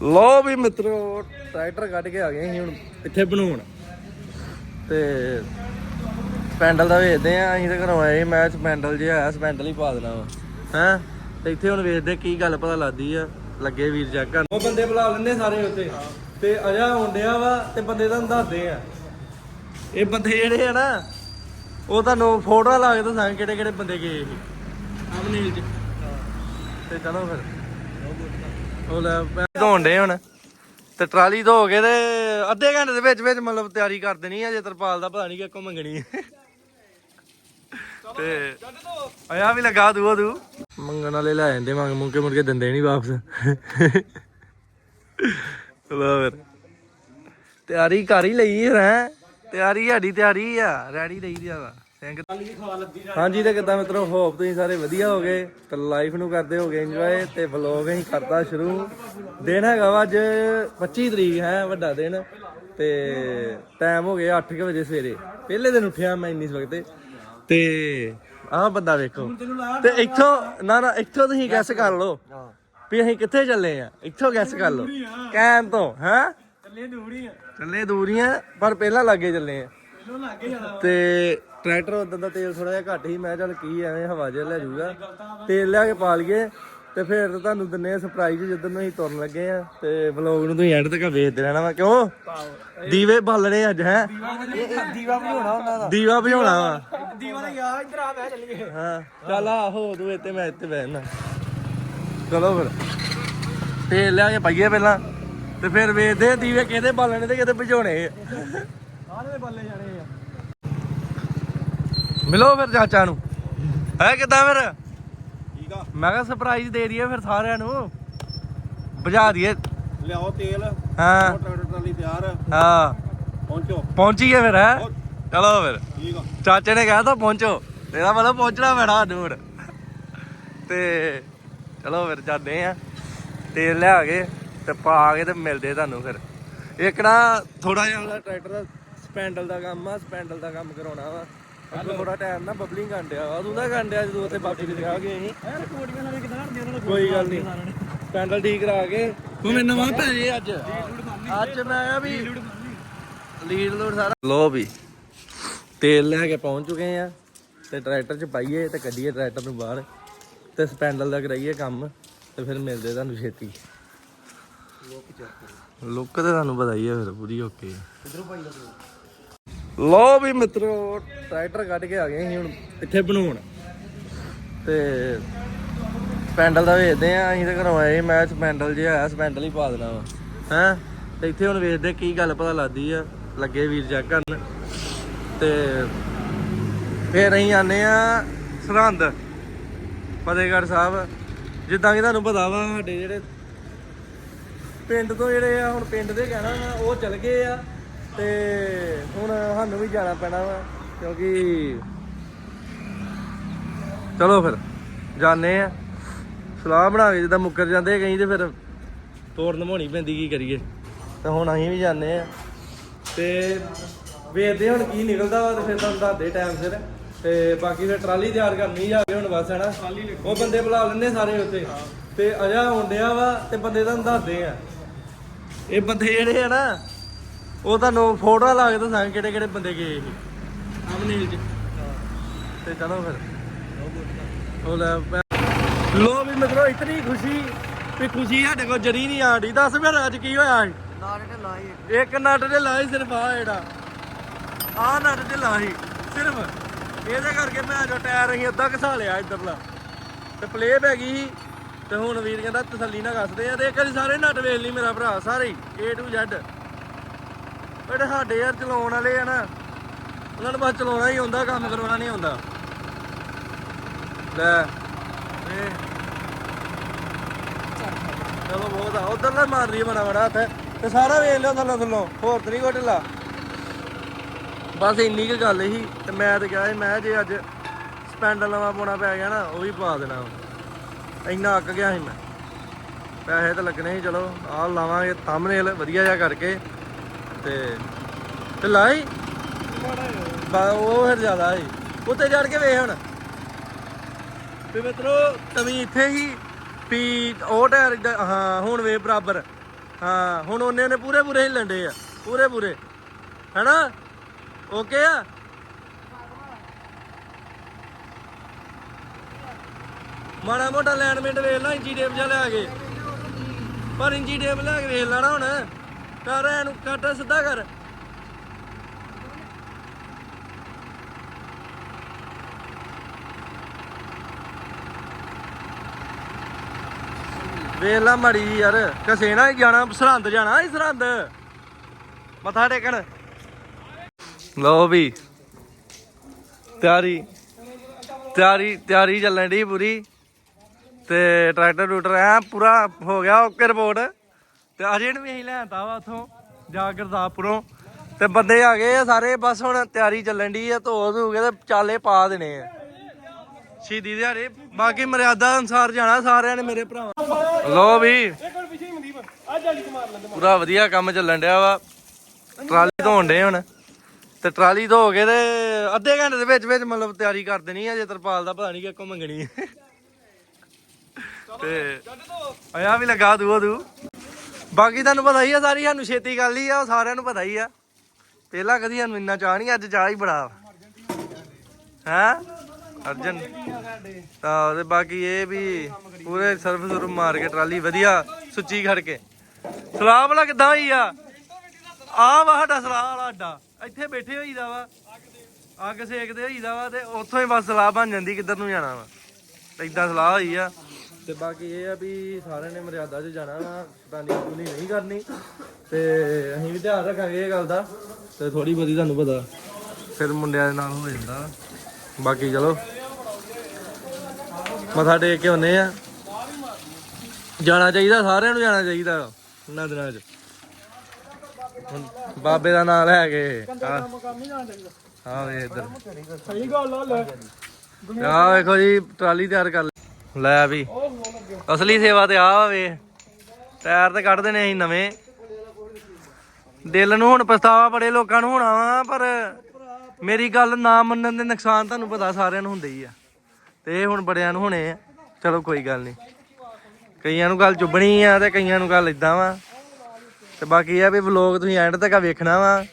ਲੋ ਵੀ ਮਿੱਤਰੋ ਟਰੈਕਟਰ ਕੱਢ ਕੇ ਆ ਗਏ ਅਸੀਂ ਹੁਣ ਇੱਥੇ ਬਣਾਉਣ। ਤੇ ਸਪੈਂਡਲ ਦਾ ਵੇਚਦੇ ਆ ਅਸੀਂ ਤਾਂ ਘਰੋਂ ਆਏ ਸੀ, ਮੈਂ ਸਪੈਂਡਲ ਆਇਆ ਸਪੈਂਡਲ ਹੀ ਪਾ ਦੇਣਾ ਵਾ। ਹੈ? ਤੇ ਇੱਥੇ ਹੁਣ ਵੇਖਦੇ ਕੀ ਗੱਲ ਪਤਾ ਲੱਗਦੀ ਆ ਲੱਗੇ ਵੀਰ ਚੈੱਕ ਉਹ ਬੰਦੇ ਬੁਲਾ ਲੈਂਦੇ ਸਾਰੇ ਉੱਤੇ ਤੇ ਅਜਾ ਹੁੰਦਿਆ ਵਾ ਤੇ ਬੰਦੇ ਤੁਹਾਨੂੰ ਦੱਸਦੇ ਆ। ਇਹ ਬੰਦੇ ਜਿਹੜੇ ਆ ਨਾ ਉਹ ਤੁਹਾਨੂੰ ਫੋਟੋਆਂ ਲਾ ਕੇ ਦੱਸਾਂਗੇ ਕਿਹੜੇ ਕਿਹੜੇ ਬੰਦੇ ਗਏ ਸੀ। ਅਮਨੀਲ ਚ ਤੇ ਚਲੋ ਫਿਰ। ਉਹ ਲੈ ਧੋਣ ਡੇ ਹੁਣ। ਤੇ ਟਰਾਲੀ ਧੋ ਕੇ ਤੇ ਅੱਧੇ ਘੰਟੇ ਦੇ ਵਿੱਚ ਵਿੱਚ ਮਤਲਬ ਤਿਆਰੀ ਕਰ ਦੇਣੀ ਆ ਜੇ ਤਰਪਾਲ ਦਾ ਪਤਾ ਨਹੀਂ ਕਿੱਕੋ ਮੰਗਣੀ ਹੈ ਤੇ ਆਇਆ ਵੀ ਲਗਾ ਦੂ ਦੂ। ਮੰਗਣ ਵਾਲੇ ਲੈ ਜਾਂਦੇ, ਮੰਗ ਮੁੰਗ ਮੁੜ ਕੇ ਦਿੰਦੇ ਨਹੀਂ ਵਾਪਸ। ਲੋ ਫਿਰ। ਤਿਆਰੀ ਕਰ ਹੀ ਲਈ ਹੈ ਤਿਆਰੀ, ਸਾਡੀ ਤਿਆਰੀ ਆ, ਰੈਡੀ ਰਹੀ ਦੀ ਆ। ਸਿੰਘ ਹਾਂਜੀ ਤੇ ਕਿਦਾਂ ਮਿੱਤਰੋ ਹੋਪ ਤੁਸੀਂ ਸਾਰੇ ਵਧੀਆ ਹੋਗੇ ਤੇ ਲਾਈਫ ਨੂੰ ਕਰਦੇ ਹੋਗੇ ਇੰਜੋਏ ਤੇ ਵਲੌਗ ਅਸੀਂ ਕਰਤਾ ਸ਼ੁਰੂ। ਦਿਨ ਹੈਗਾ ਵਾ ਅੱਜ 25 ਤਰੀਕ ਹੈ ਵੱਡਾ ਦਿਨ ਤੇ ਟਾਈਮ ਹੋ ਗਿਆ 8:00 ਵਜੇ ਸਵੇਰੇ। ਪਹਿਲੇ ਦਿਨ ਉੱਠਿਆ ਮੈਂ ਇੰਨੀ ਵਕਤੇ ਤੇ। ਆਹ ਬੰਦਾ ਵੇਖੋ। ਤੇ ਇੱਥੋਂ ਨਾ ਨਾ ਇੱਥੋਂ ਤੁਸੀਂ ਗੈਸ ਕਰ ਲਓ ਵੀ ਅਸੀਂ ਕਿੱਥੇ ਚੱਲੇ ਆ। ਇੱਥੋਂ ਗੈਸ ਕਰ ਲਓ। ਕੈਨ ਤੋਂ ਹੈ? ਚੱਲੇ ਦੂਰੀਆਂ ਚੱਲੇ ਦੂਰੀਆਂ ਪਰ ਪਹਿਲਾਂ ਲੱਗੇ ਚੱਲੇ ਆ। ਤੇ ਟਰੈਕਟਰ ਉਦੋਂ ਦਾ ਤੇਲ ਥੋੜਾ ਜਿਹਾ ਘੱਟ ਹੀ ਮੈਂ ਚੱਲ ਕੀ ਐਵੇਂ ਹਵਾ ਜਿਹਾ ਲੈ ਜਾਊਗਾ। ਤੇਲ ਲਿਆ ਕੇ ਪਾ ਲਈਏ ਤੇ ਫਿਰ ਤੁਹਾਨੂੰ ਦਿੰਨੇ ਆ ਸਰਪ੍ਰਾਈਜ਼ ਜਦੋਂ ਅਸੀਂ ਤੁਰਨ ਲੱਗੇ ਆ। ਤੇ ਵਲੌਗ ਨੂੰ ਤੁਸੀਂ ਐਂਡ ਤੱਕ ਵੇਖਦੇ ਰਹਿਣਾ ਵਾ ਕਿਉਂ? ਦੀਵੇ ਬਾਲਣੇ ਅੱਜ ਹੈ? ਦੀਵਾ ਬਣਾਉਣਾ ਉਹਨਾਂ ਦਾ। ਦੀਵਾ ਭਜਾਉਣਾ ਵਾ। ਦੀਵਾ ਨੇ ਯਾਰ ਇੱਧਰ ਆ ਮੈਂ ਚੱਲੀਏ। ਹਾਂ ਚੱਲ ਆਹੋ ਤੂੰ ਇੱਥੇ ਮੈਂ ਇੱਥੇ ਬੈਠਣਾ ਚਲੋ ਫਿਰ। ਤੇਲ ਲਿਆ ਕੇ ਪਾਈਏ ਪਹਿਲਾਂ। ਤੇ ਫਿਰ ਵੇਖਦੇ ਆ ਦੀਵੇ ਕਿਹਦੇ ਬਾਲਣੇ ਤੇ ਕਿਹਦੇ ਭਜਾਉਣੇ ਆ। ਸਾਰੇ ਦੇ ਬੱਲੇ ਜਾਣੇ ਮਿਲੋ ਫਿਰ ਚਾਚਾ ਨੂੰ। ਹੈ ਕਿਦਾਂ ਫਿਰ? ਠੀਕ ਆ। ਮੈਂ ਕਿਹਾ ਸਰਪ੍ਰਾਈਜ਼ ਦੇ ਦਈਏ ਫਿਰ ਸਾਰਿਆਂ ਨੂੰ। ਬੁਝਾ ਦਈਏ। ਲਿਆਓ ਤੇਲ। ਹਾਂ। ਟਰੈਕਟਰ ਟਰਾਲੀ ਤਿਆਰ। ਹਾਂ। ਪਹੁੰਚੋ। ਪਹੁੰਚੀਏ ਫਿਰ ਹੈ? ਚਲੋ ਫਿਰ। ਠੀਕ ਆ। ਚਾਚੇ ਨੇ ਕਿਹਾ ਤਾਂ ਪਹੁੰਚੋ। ਤੇਰਾ ਮਤਲਬ ਪਹੁੰਚਣਾ ਪੈਣਾ ਹੁਣ। ਤੇ ਚਲੋ ਫਿਰ ਜਾਂਦੇ ਆ। ਤੇਲ ਲਿਆ ਕੇ ਤੇ ਪਾ ਕੇ ਤੇ ਮਿਲਦੇ ਤੁਹਾਨੂੰ ਫਿਰ। ਇੱਕ ਨਾ ਥੋੜਾ ਜਿਹਾ ਟਰੈਕਟਰ ਦਾ ਸਪੈਂਡਲ ਦਾ ਕੰਮ ਆ ਸਪੈਂਡਲ ਦਾ ਕੰਮ ਕਰਾਉਣਾ ਵਾ। ਅੱਗੇ ਥੋੜਾ ਟਾਈਮ ਨਾ ਬਬਲਿੰਗ ਵਾ। ਤੂੰ ਤਾਂ ਕਾਂਡਿਆ ਜਦੋਂ ਉੱਥੇ ਬਾਪੀ ਦੇ ਦਿਖਾ ਗਏ ਸੀ। ਐ ਕੋੜੀਆਂ ਨਾਲ ਕਿਦਾਂ ਹਟਦੇ ਉਹਨਾਂ ਨੂੰ ਕੋਈ ਗੱਲ ਨਹੀਂ ਸਪੈਂਡਲ ਠੀਕ ਕਰਾ ਕੇ। ਤੂੰ ਮੈਨੂੰ ਨਵਾਂ ਪੈ ਜੇ ਅੱਜ। ਅੱਜ ਮੈਂ ਆ ਵੀ ਲੀਡ ਲੋਡ ਸਾਰਾ। ਲੋ ਵੀ ਤੇਲ ਲੈ ਕੇ ਪਹੁੰਚ ਚੁੱਕੇ ਆ ਤੇ ਟਰੈਕਟਰ 'ਚ ਪਾਈਏ ਤੇ ਕੱਢੀਏ ਟਰੈਕਟਰ ਨੂੰ ਬਾਹਰ ਤੇ ਸਪੈਂਡਲ ਦਾ ਕਰਾਈਏ ਕੰਮ ਤੇ ਫਿਰ ਮਿਲਦੇ ਤੁਹਾਨੂੰ ਛੇਤੀ। ਲੁੱਕ ਤੇ ਤੁਹਾਨੂੰ ਪਤਾ ਹੀ ਆ ਫਿਰ ਪੂਰੀ ਓਕੇ ਇਧਰੋਂ ਭਾਈ ਦਾ ਲੋ ਵੀ ਮਿੱਤਰੋ, ਟਰੈਕਟਰ ਕੱਢ ਕੇ ਆ ਗਏ ਅਸੀਂ ਹੁਣ ਇੱਥੇ ਬਣਾਉਣ। ਤੇ ਸਪੈਂਡਲ ਦਾ ਵੇਚਦੇ ਆ, ਅਸੀਂ ਤਾਂ ਘਰੋਂ ਆਏ ਮੈਂ ਸਪੈਂਡਲ ਜੇ ਆਇਆ ਸਪੈਂਡਲ ਹੀ ਪਾ ਦੇਣਾ ਵਾ। ਹੈ? ਤੇ ਇੱਥੇ ਹੁਣ ਵੇਖਦੇ ਕੀ ਗੱਲ ਪਤਾ ਲੱਗਦੀ ਆ, ਲੱਗੇ ਵੀਰ ਚੈੱਕ ਕਰਨ। ਤੇ ਫੇਰ ਅਸੀਂ ਆਨੇ ਆ ਸਰਹੰਦ, ਫਤਿਹਗੜ੍ਹ ਸਾਹਿਬ। ਜਿੱਦਾਂ ਕਿ ਤੁਹਾਨੂੰ ਪਤਾ ਵਾ, ਸਾਡੇ ਜਿਹੜੇ ਪਿੰਡ ਤੋਂ ਜਿਹੜੇ ਆ, ਹੁਣ ਪਿੰਡ ਦੇ ਕਹਿਣਾ ਵਾ, ਉਹ ਚਲ ਗਏ ਆ। ਤੇ ਹੁਣ ਸਾਨੂੰ ਵੀ ਜਾਣਾ ਪੈਣਾ ਵਾ ਕਿਉਂਕਿ ਚਲੋ ਫਿਰ ਜਾਣੇ ਆ। ਸਲਾਹ ਬਣਾ ਕੇ ਜਿੱਦਾਂ ਮੁੱਕਰ ਜਾਂਦੇ ਕਹੀਂ ਤੇ ਫਿਰ ਤੋੜ ਨਮਾਉਣੀ ਪੈਂਦੀ ਕੀ ਕਰੀਏ। ਤੇ ਹੁਣ ਅਸੀਂ ਵੀ ਜਾਣੇ ਆ। ਤੇ ਵੇਖਦੇ ਹੁਣ ਕੀ ਨਿਕਲਦਾ ਵਾ ਤੇ ਫਿਰ ਤੁਹਾਨੂੰ ਦੱਸਦੇ ਟਾਈਮ ਸਿਰ। ਤੇ ਬਾਕੀ ਫਿਰ ਟਰਾਲੀ ਤਿਆਰ ਕਰਨੀ ਜਾ ਕੇ ਹੁਣ ਬਸ ਹੈਨਾ ਉਹ ਬੰਦੇ ਬੁਲਾ ਲੈਂਦੇ ਸਾਰੇ ਉੱਤੇ ਤੇ ਅਜਾ ਹੁੰਦਿਆ ਵਾ ਤੇ ਬੰਦੇ ਤੁਹਾਨੂੰ ਦੱਸਦੇ ਆ। ਇਹ ਬੰਦੇ ਜਿਹੜੇ ਆ ਨਾ ਉਹ ਤੁਹਾਨੂੰ ਫੋਟੋਆਂ ਲਾ ਕੇ ਦੱਸਾਂਗੇ ਕਿਹੜੇ ਕਿਹੜੇ ਬੰਦੇ ਗਏ ਸੀ ਅਮਨੀਲ ਚ ਤੇ ਚਲੋ ਫਿਰ। ਉਹ ਲੈ ਲੋ ਵੀ ਮਿੱਤਰੋ ਇਤਨੀ ਖੁਸ਼ੀ ਵੀ ਖੁਸ਼ੀ ਸਾਡੇ ਕੋਲ ਜਰੀ ਨਹੀਂ ਆੜੀ ਦੱਸ ਫਿਰ ਅੱਜ ਕੀ ਹੋਇਆ ਤੇ ਲਾਈ ਇੱਕ। ਨਟ ਤੇ ਲਾਈ ਸਿਰਫ ਆ ਜਿਹੜਾ। ਆ ਨਟ ਤੇ ਲਾਈ ਸਿਰਫ। ਇਹਦੇ ਕਰਕੇ ਮੈਂ ਜੋ ਟਾਇਰ ਅਸੀਂ ਅੱਧਾ ਘਸਾ ਲਿਆ ਇੱਧਰਲਾ। ਤੇ ਪਲੇਅ ਪੈ ਗਈ ਤੇ ਹੁਣ ਵੀਰ ਕਹਿੰਦਾ ਤਸੱਲੀ ਨਾਲ ਕੱਸਦੇ ਆ। ਤੇ ਇੱਕ ਵਾਰੀ ਸਾਰੇ ਨਟ ਵੇਖ ਲਈ ਮੇਰਾ ਭਰਾ ਸਾਰੇ A to Z ਜਿਹੜੇ ਸਾਡੇ ਯਾਰ ਚਲਾਉਣ ਵਾਲੇ ਆ ਨਾ, ਉਹਨਾਂ ਨੂੰ ਬਸ ਚਲਾਉਣਾ ਹੀ ਹੁੰਦਾ ਕੰਮ ਕਰਵਾਉਣਾ ਨਹੀਂ ਹੁੰਦਾ ਲੈ ਇਹ ਚਲੋ ਬਹੁਤ ਆ ਉਧਰ ਨਾ ਮਾਰ ਰਹੀ ਬੜਾ ਬੜਾ ਹੱਥ, ਤੇ ਸਾਰਾ ਵੇਖ ਲਿਓ ਥੱਲੋਂ ਥੱਲੋਂ, ਹੋਰ ਤੇ ਨਹੀਂ ਕੋਈ ਢਿੱਲਾ ਬਸ ਇੰਨੀ ਕੁ ਗੱਲ ਸੀ, ਤੇ ਮੈਂ ਤੇ ਕਿਹਾ ਸੀ, ਮੈਂ ਜੇ ਅੱਜ ਸਪੈਂਡਲ ਨਵਾਂ ਪਾਉਣਾ ਪੈ ਗਿਆ ਨਾ, ਉਹ ਵੀ ਪਾ ਦੇਣਾ। ਵਾ। ਇੰਨਾ ਅੱਕ ਗਿਆ ਸੀ ਮੈਂ। ਪੈਸੇ ਤਾਂ ਲੱਗਣੇ ਸੀ, ਚਲੋ, ਆਹ ਲਾਵਾਂਗੇ ਥੰਬਨੇਲ ਵਧੀਆ ਜਿਹਾ ਕਰਕੇ। ਤੇ ਤੇ ਲਾਈ ਬਾ ਉਹ ਫਿਰ ਜ਼ਿਆਦਾ ਸੀ। ਉੱਤੇ ਚੜ ਕੇ ਵੇਖ ਹੁਣ। ਵੀ ਮਿੱਤਰੋ ਤਵੀ ਇੱਥੇ ਹੀ ਵੀ ਉਹ ਟਾਇਰ ਹਾਂ ਹੁਣ ਵੇ ਬਰਾਬਰ। ਹਾਂ ਹੁਣ ਉਹਨੇ ਨੇ ਪੂਰੇ ਪੂਰੇ ਹਿੱਲਣ ਡੇ ਆ। ਪੂਰੇ ਪੂਰੇ। ਹੈਨਾ? ਓਕੇ ਆ? ਮਾੜਾ ਮੋਟਾ ਲੈਂਡਮੈਂਟ ਵੇਖ ਲਾ ਇੰਜੀ ਟੇਪ ਜਿਹਾ ਲੈ ਕੇ। ਪਰ ਇੰਜੀ ਟੇਪ ਲੈ ਕੇ ਵੇਖ ਲੈਣਾ ਹੁਣ। ਕਰ ਇਹਨੂੰ ਕੱਟ ਸਿੱਧਾ ਕਰ। ਵੇਖ ਲਾ ਮੜੀ ਯਾਰ, ਕਸੇ ਨਾ ਜਾਣਾ, ਸਰਹੰਦ ਜਾਣਾ ਇਸ ਸਰਹੰਦ। ਮੱਥਾ ਟੇਕਣ। ਲਓ ਵੀ, ਤਿਆਰੀ ਤਿਆਰੀ ਤਿਆਰੀ ਚੱਲਣ ਦੀ ਪੂਰੀ। ਤੇ ਟਰੈਕਟਰ ਟੂਟਰ ਐ ਪੂਰਾ ਹੋ ਗਿਆ ਓਕੇ ਰਿਪੋਰਟ। ਤੇ ਅਜੇ ਨੂੰ ਵੀ ਅਸੀਂ ਲੈਂਦਾ ਵਾ ਉਥੋਂ, ਜਾ ਗੁਰਦਾਸਪੁਰੋਂ। ਤੇ ਬੰਦੇ ਆ ਗਏ ਆ ਸਾਰੇ, ਬਸ ਹੁਣ ਤਿਆਰੀ ਚੱਲਣ ਦੀ ਆ, ਧੋ ਧੂ ਕੇ ਤੇ ਚਾਲੇ ਪਾ ਦੇਣੇ ਆ। ਸ਼ਹੀਦੀ ਦਿਹਾੜੇ, ਬਾਕੀ ਮਰਿਆਦਾ ਅਨੁਸਾਰ ਜਾਣਾ ਸਾਰਿਆਂ ਨੇ, ਮੇਰੇ ਭਰਾਵਾਂ ਲੋ ਵੀ, ਪੂਰਾ ਵਧੀਆ ਕੰਮ ਚੱਲਣ ਡਿਆ ਵਾ। ਟਰਾਲੀ ਧੋਣ ਡੇ ਹੁਣ। ਤੇ ਟਰਾਲੀ ਧੋ ਕੇ ਤੇ ਅੱਧੇ ਘੰਟੇ ਦੇ ਵਿੱਚ ਵਿੱਚ ਮਤਲਬ ਤਿਆਰੀ ਕਰ ਦੇਣੀ ਆ, ਜੇ ਤਰਪਾਲ ਦਾ ਪਤਾ ਨਹੀਂ ਕਿੱਕੋ ਮੰਗਣੀ ਤੇ ਆਇਆ ਵੀ ਲਗਾ ਦੂ ਦੂ ਬਾਕੀ ਤੁਹਾਨੂੰ ਪਤਾ ਹੀ ਆ, ਸਾਰੀ ਸਾਨੂੰ ਛੇਤੀ ਕਰ ਲਈ ਆ ਉਹ ਸਾਰਿਆਂ ਨੂੰ ਪਤਾ ਹੀ ਆ। ਪਹਿਲਾਂ ਕਦੀ ਸਾਨੂੰ ਇੰਨਾ ਚਾਹ ਨਹੀਂ, ਅੱਜ ਚਾਹ ਹੀ ਬੜਾ ਹੈ? ਅਰਜਨ। ਤਾਂ ਤੇ ਬਾਕੀ ਇਹ ਵੀ ਪੂਰੇ ਸਰਫ ਸੁਰਫ ਮਾਰ ਕੇ ਟਰਾਲੀ ਵਧੀਆ ਸੁੱਚੀ ਖੜ ਕੇ। ਸਲਾਹ ਵਾਲਾ ਕਿੱਦਾਂ ਹੋਈ ਆ? ਆ ਵਾ ਸਾਡਾ ਸਲਾਹ ਵਾਲਾ ਅੱਡਾ। ਇੱਥੇ ਬੈਠੇ ਹੋਈਦਾ ਵਾ। ਅੱਗ ਸੇਕਦੇ ਹੋਈਦਾ ਵਾ ਤੇ ਉੱਥੋਂ ਹੀ ਬਸ ਸਲਾਹ ਬਣ ਜਾਂਦੀ ਕਿੱਧਰ ਨੂੰ ਜਾਣਾ ਵਾ। ਤੇ ਇਦਾਂ ਸਲਾਹ ਹੋਈ ਆ। ਤੇ ਬਾਕੀ ਇਹ ਆ ਵੀ ਸਾਰਿਆਂ ਨੇ ਮਰਿਆਦਾ 'ਚ ਜਾਣਾ ਵਾ ਸ਼ਤਾਨੀ ਪੂਰੀ ਨਹੀਂ ਕਰਨੀ। ਤੇ ਅਸੀਂ ਵੀ ਧਿਆਨ ਰੱਖਾਂਗੇ ਇਹ ਗੱਲ ਦਾ ਤੇ ਥੋੜੀ ਬਹੁਤੀ ਤੁਹਾਨੂੰ ਪਤਾ। ਫਿਰ ਮੁੰਡਿਆਂ ਦੇ ਨਾਲ ਹੋ ਜਾਂਦਾ। ਬਾਕੀ ਚਲੋ ਮੱਥਾ ਟੇਕ ਕੇ ਹੁੰਨੇ ਆ। ਜਾਣਾ ਚਾਹੀਦਾ ਸਾਰਿਆਂ ਨੂੰ ਜਾਣਾ ਚਾਹੀਦਾ ਉਹਨਾਂ ਦਿਨਾਂ 'ਚ। ਹੁਣ ਬਾਬੇ ਦਾ ਨਾਮ ਲੈ ਕੇ ਚਾਹੀਦਾ ਆ ਵੇ ਇੱਧਰ। ਸਹੀ ਗੱਲ ਆ ਲੈ। ਆ ਵੇਖੋ ਜੀ ਟਰਾਲੀ ਤਿਆਰ ਕਰ। ਲੈ ਵੀ। ਅਸਲੀ ਸੇਵਾ ਤੇ ਆ ਵੇ ਟਾਇਰ ਤੇ ਕੱਢ ਦੇਣੇ ਅਸੀਂ ਨਵੇਂ। ਦਿਲ ਨੂੰ ਹੁਣ ਪਛਤਾਵਾ ਬੜੇ ਲੋਕਾਂ ਨੂੰ ਹੋਣਾ ਵਾ, ਪਰ ਮੇਰੀ ਗੱਲ ਨਾ ਮੰਨਣ ਦੇ ਨੁਕਸਾਨ ਤੁਹਾਨੂੰ ਪਤਾ ਸਾਰਿਆਂ ਨੂੰ ਹੁੰਦੇ ਹੀ ਆ। ਤੇ ਇਹ ਹੁਣ ਬੜਿਆਂ ਨੂੰ ਹੋਣੇ ਆ। ਚਲੋ ਕੋਈ ਗੱਲ ਨਹੀਂ। ਕਈਆਂ ਨੂੰ ਗੱਲ ਚੁੱਭਣੀ ਆ ਤੇ ਕਈਆਂ ਨੂੰ ਗੱਲ ਇਦਾਂ ਵਾ। ਤੇ ਬਾਕੀ ਇਹ ਆ ਵੀ ਵਲੋਗ ਤੁਸੀਂ ਐਂਡ ਤੱਕ ਵੇਖਣਾ ਵਾ।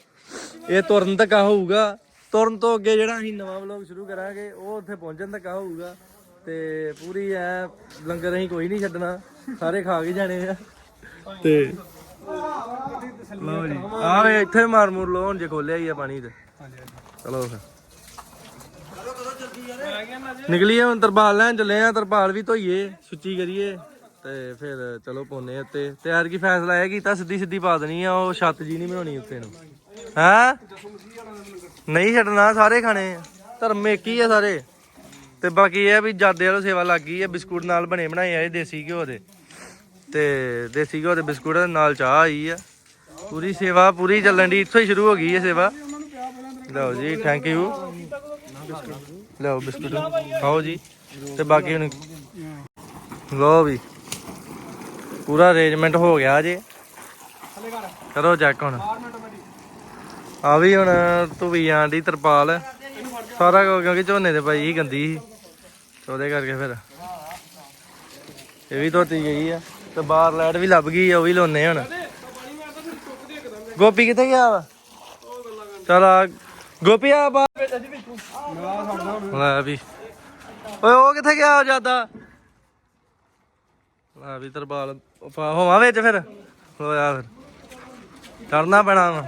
ਇਹ ਤੁਰਨ ਤੱਕ ਹੋਊਗਾ। ਤੁਰਨ ਤੋਂ ਅੱਗੇ ਜਿਹੜਾ ਅਸੀਂ ਨਵਾਂ ਵਲੋਗ ਸ਼ੁਰੂ ਕਰਾਂਗੇ, ਉਹ ਉੱਥੇ ਪਹੁੰਚਣ ਤੱਕ ਹੋਊਗਾ। ਤੇ ਪੂਰੀ ਐ ਲੰਗਰ ਅਸੀਂ ਕੋਈ ਨਹੀਂ ਛੱਡਣਾ ਸਾਰੇ ਖਾ ਕੇ ਜਾਣੇ ਆ। ਤੇ ਲਓ ਜੀ ਆ ਵੇ ਇੱਥੇ ਮਾਰ ਮੂਰ ਲੋ ਹੁਣ ਜੇ ਖੋਲਿਆ ਹੀ ਆ ਪਾਣੀ ਤੇ। ਚਲੋ ਫਿਰ। ਨਿਕਲੀਏ ਹੁਣ ਤਰਪਾਲ ਲੈਣ ਚੱਲੇ ਆ ਤਰਪਾਲ ਵੀ ਧੋਈਏ ਸੁੱਚੀ ਕਰੀਏ ਤੇ ਫਿਰ ਚਲੋ ਪੋਨੇ ਉੱਤੇ। ਤਿਆਰ ਕੀ ਫੈਸਲਾ ਇਹ ਕੀਤਾ ਸਿੱਧੀ ਸਿੱਧੀ ਪਾ ਦੇਣੀ ਆ ਉਹ ਛੱਤ ਜੀ ਨਹੀਂ ਬਣਾਉਣੀ ਉੱਤੇ ਨੂੰ। ਹੈ? ਨਹੀਂ ਛੱਡਣਾ ਸਾਰੇ ਖਾਣੇ ਧਰਮ ਹੀ ਆ ਸਾਰੇ। ਤੇ ਬਾਕੀ ਇਹ ਆ ਵੀ ਜਾਦੇ ਵਾਲੋ ਸੇਵਾ ਲੱਗ ਗਈ ਹੈ ਬਿਸਕੁਟ ਨਾਲ ਬਣੇ ਬਣਾਏ ਆ ਇਹ ਦੇਸੀ ਘਿਓ ਦੇ। ਤੇ ਦੇਸੀ ਘਿਓ ਦੇ ਬਿਸਕੁਟ ਦੇ ਨਾਲ ਚਾਹ ਆਈ ਆ। ਪੂਰੀ ਸੇਵਾ, ਪੂਰੀ ਚੱਲਣ ਦੀ ਇੱਥੋਂ ਹੀ ਸ਼ੁਰੂ ਹੋ ਗਈ ਹੈ ਸੇਵਾ। ਲਓ ਜੀ ਥੈਂਕ ਯੂ ਲਓ ਬਿਸਕੁਟ, ਖਾਓ ਜੀ। ਤੇ ਬਾਕੀ ਹੁਣ ਲਓ ਵੀ, ਪੂਰਾ ਅਰੇਂਜਮੈਂਟ ਹੋ ਗਿਆ ਜੇ। ਕਰੋ ਚੈੱਕ ਹੁਣ। ਆ ਵੀ ਹੁਣ ਧੁਵੀ ਆਂਦੀ ਤਰਪਾਲ। ਸਾਰਾ ਕੁਝ ਕਿਉਂਕਿ ਝੋਨੇ ਤੇ ਪਾਈ ਗੰਦੀ ਸੀ। ਉਹਦੇ ਕਰਕੇ ਫਿਰ ਇਹ ਵੀ ਧੋਤੀ ਗਈ ਆ। ਤੇ ਬਾਹਰ ਲਾਈਟ ਵੀ ਲੱਭ ਗਈ ਆ, ਉਹ ਵੀ ਲਾਉਨੇ ਹੁਣ। ਗੋਪੀ ਕਿੱਥੇ ਗਿਆ ਵਾ? ਉਹ ਚਲ ਆ, ਗੋਪੀ ਆ ਬਾਹਰ। ਲੈ ਵੀ। ਓਏ, ਉਹ ਕਿੱਥੇ ਗਿਆ ਜ਼ਿਆਦਾ ਲੈ ਵੀ ਤਰਪਾਲ ਪਾ ਹੋਵਾਂ ਵਿੱਚ ਫਿਰ? ਹੋਇਆ ਫਿਰ। ਕਰਨਾ ਪੈਣਾ ਵਾ।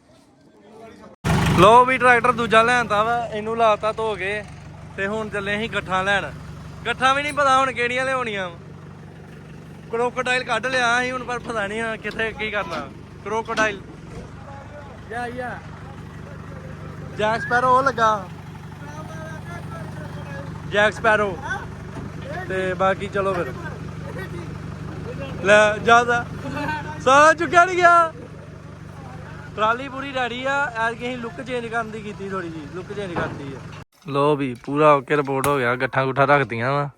ਲੋ ਵੀ ਟਰੈਕਟਰ ਦੂਜਾ ਲੈਣਤਾ ਵਾ ਇਹਨੂੰ ਲਾਤਾ ਧੋ ਕੇ ਤੇ ਹੁਣ ਚੱਲੇ ਅਸੀਂ ਗੱਠਾਂ ਲੈਣ। ਗੱਠਾਂ ਵੀ ਨਹੀਂ ਪਤਾ ਹੁਣ ਕਿਹੜੀਆਂ ਲਿਆਉਣੀਆਂ ਕ੍ਰੋਕੋਡਾਈਲ ਕੱਢ ਲਿਆ ਅਸੀਂ ਹੁਣ ਪਰ ਪਤਾ ਨਹੀਂ ਆ ਕਿੱਥੇ ਕੀ ਕਰਨਾ। ਕ੍ਰੋਕੋਡਾਈਲ ਯਾ ਯਾ ਜੈਕ ਸਪੈਰੋ ਉਹ ਲੱਗਾ। ਜੈਕ ਸਪੈਰੋ ਤੇ ਬਾਕੀ ਚਲੋ ਫਿਰ। ਲੈ ਜ਼ਿਆਦਾ ਸਾਰਾ ਚੁੱਕਿਆ ਨਹੀਂ ਗਿਆ। ਟਰਾਲੀ ਪੂਰੀ ਰੈਡੀ ਆ ਐਸ ਅਸੀਂ ਲੁੱਕ ਚੇਂਜ ਕਰਨ ਦੀ ਕੀਤੀ ਥੋੜੀ ਜੀ ਲੁੱਕ ਚੇਂਜ ਕਰਤੀ ਆ। ਲੋ ਵੀ, ਪੂਰਾ ਓਕੇ ਰਿਪੋਰਟ ਹੋ ਗਿਆ, ਗੱਠਾਂ ਗੁੱਠਾਂ ਰੱਖਦੀਆਂ ਵਾ।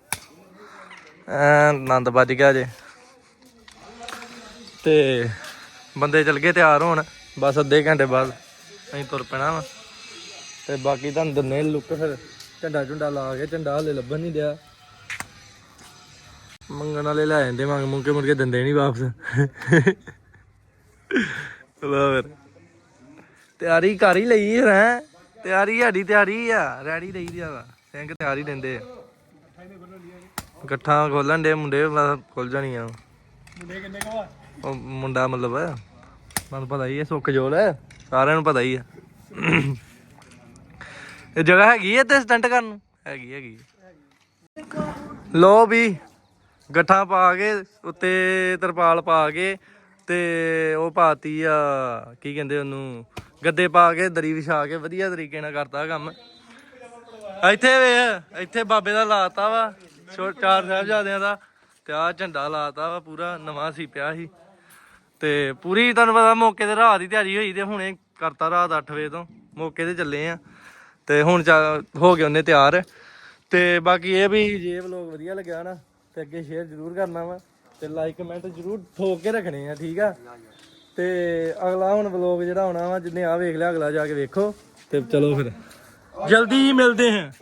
ਐ ਆਨੰਦ ਵੱਜ ਗਿਆ ਜੇ। ਤੇ ਬੰਦੇ ਚਲ ਗਏ ਤਿਆਰ ਹੋਣ, ਬਸ ਅੱਧੇ ਘੰਟੇ ਬਾਅਦ ਅਸੀਂ ਤੁਰ ਪੈਣਾ ਵਾ। ਤੇ ਬਾਕੀ ਤੁਹਾਨੂੰ ਦਿੰਨੇ ਲੁੱਕ ਫਿਰ, ਝੰਡਾ ਝੁੰਡਾ ਲਾ ਕੇ, ਝੰਡਾ ਹਲੇ ਲੱਭਣ ਨਹੀਂ ਦਿਆ। ਮੰਗਣ ਵਾਲੇ ਲੈ ਜਾਂਦੇ, ਮੰਗ ਮੁੰਗ ਮੁੜ ਕੇ ਦਿੰਦੇ ਨਹੀਂ ਵਾਪਸ। ਲੋ ਫਿਰ। ਤਿਆਰੀ ਕਰ ਹੀ ਲਈ ਹੈ? ਤਿਆਰੀ ਸਾਡੀ ਤਿਆਰੀ ਆ ਰੈਡੀ ਰਹੀ ਦੀ ਆ ਸਿੰਘ ਤਿਆਰੀ ਦਿੰਦੇ ਆ। ਇਕੱਠਾ ਖੋਲਣ ਦੇ ਮੁੰਡੇ ਬਸ ਖੁੱਲ ਜਾਣੀਆਂ। ਮੁੰਡੇ ਕਿੰਨੇ ਕੋ ਆ? ਉਹ ਮੁੰਡਾ ਮਤਲਬ ਤੁਹਾਨੂੰ ਪਤਾ ਹੀ ਹੈ ਸੁੱਖ ਜੋਲ ਹੈ ਸਾਰਿਆਂ ਨੂੰ ਪਤਾ ਹੀ ਹੈ ਇਹ ਜਗ੍ਹਾ ਹੈਗੀ ਹੈ ਤੇ ਸਟੰਟ ਕਰਨ? ਨੂੰ ਹੈਗੀ ਹੈਗੀ। ਲੋ ਵੀ ਗੱਠਾਂ ਪਾ ਕੇ ਉੱਤੇ ਤਰਪਾਲ ਪਾ ਕੇ ਤੇ ਉਹ ਪਾਤੀ ਆ ਕੀ ਕਹਿੰਦੇ ਉਹਨੂੰ? ਗੱਦੇ ਪਾ ਕੇ, ਦਰੀ ਵਿਛਾ ਕੇ, ਵਧੀਆ ਤਰੀਕੇ ਨਾਲ ਕਰਤਾ ਕੰਮ। ਇੱਥੇ ਵੇ, ਇੱਥੇ ਬਾਬੇ ਦਾ ਲਾਤਾ ਵਾ ਛੋਟ ਚਾਰ ਸਾਹਿਬਜ਼ਾਦਿਆਂ ਦਾ, ਤੇ ਆ ਝੰਡਾ ਲਾਤਾ ਵਾ ਪੂਰਾ, ਨਵਾਂ ਸੀ, ਪਿਆ ਸੀ। ਤੇ ਪੂਰੀ ਤੁਹਾਨੂੰ ਪਤਾ ਮੌਕੇ ਤੇ ਰਾਤ ਦੀ ਤਿਆਰੀ ਹੋਈ ਤੇ ਹੁਣੇ ਕਰਤਾ ਰਾਤ 8 ਵਜੇ ਤੋਂ, ਮੌਕੇ ਤੇ ਚੱਲੇ ਆ। ਤੇ ਹੁਣ ਚਾ- ਹੋ ਗਏ ਉਹਨੇ ਤਿਆਰ। ਤੇ ਬਾਕੀ ਇਹ ਵੀ ਜੇ ਵਲੋਗ ਵਧੀਆ ਲੱਗਿਆ ਨਾ, ਤੇ ਅੱਗੇ ਸ਼ੇਅਰ ਜ਼ਰੂਰ ਕਰਨਾ ਵਾ, ਤੇ ਲਾਈਕ ਕਮੈਂਟ ਜ਼ਰੂਰ ਠੋਕ ਕੇ ਰੱਖਣੇ ਆ, ਠੀਕ ਆ? ਤੇ ਅਗਲਾ ਹੁਣ ਵਲੋਗ ਜਿਹੜਾ ਆਉਣਾ ਵਾ, ਜਿੰਨੇ ਆ ਵੇਖ ਲਿਆ, ਅਗਲਾ ਜਾ ਕੇ ਵੇਖੋ। ਤੇ ਚਲੋ ਫਿਰ। ਜਲਦੀ ਹੀ ਮਿਲਦੇ ਹਾਂ।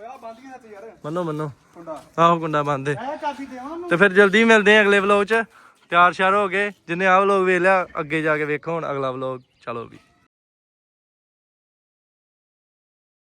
ਮੰਨੋ ਮੰਨੋ। ਆਹੋ ਗੁੰਡਾ ਬੰਦੇ ਤੇ ਫਿਰ ਜਲਦੀ ਮਿਲਦੇ ਹਾਂ ਅਗਲੇ ਵਲੋਗ 'ਚ। ਤਿਆਰ ਸ਼ਿਆਰ ਹੋ ਗਏ। ਜਿੰਨੇ ਆਹ ਵਲੋਗ ਵੇਖ ਲਿਆ, ਅੱਗੇ ਜਾ ਕੇ ਵੇਖੋ ਹੁਣ ਅਗਲਾ ਵਲੋਗ ਚਲੋ ਵੀ।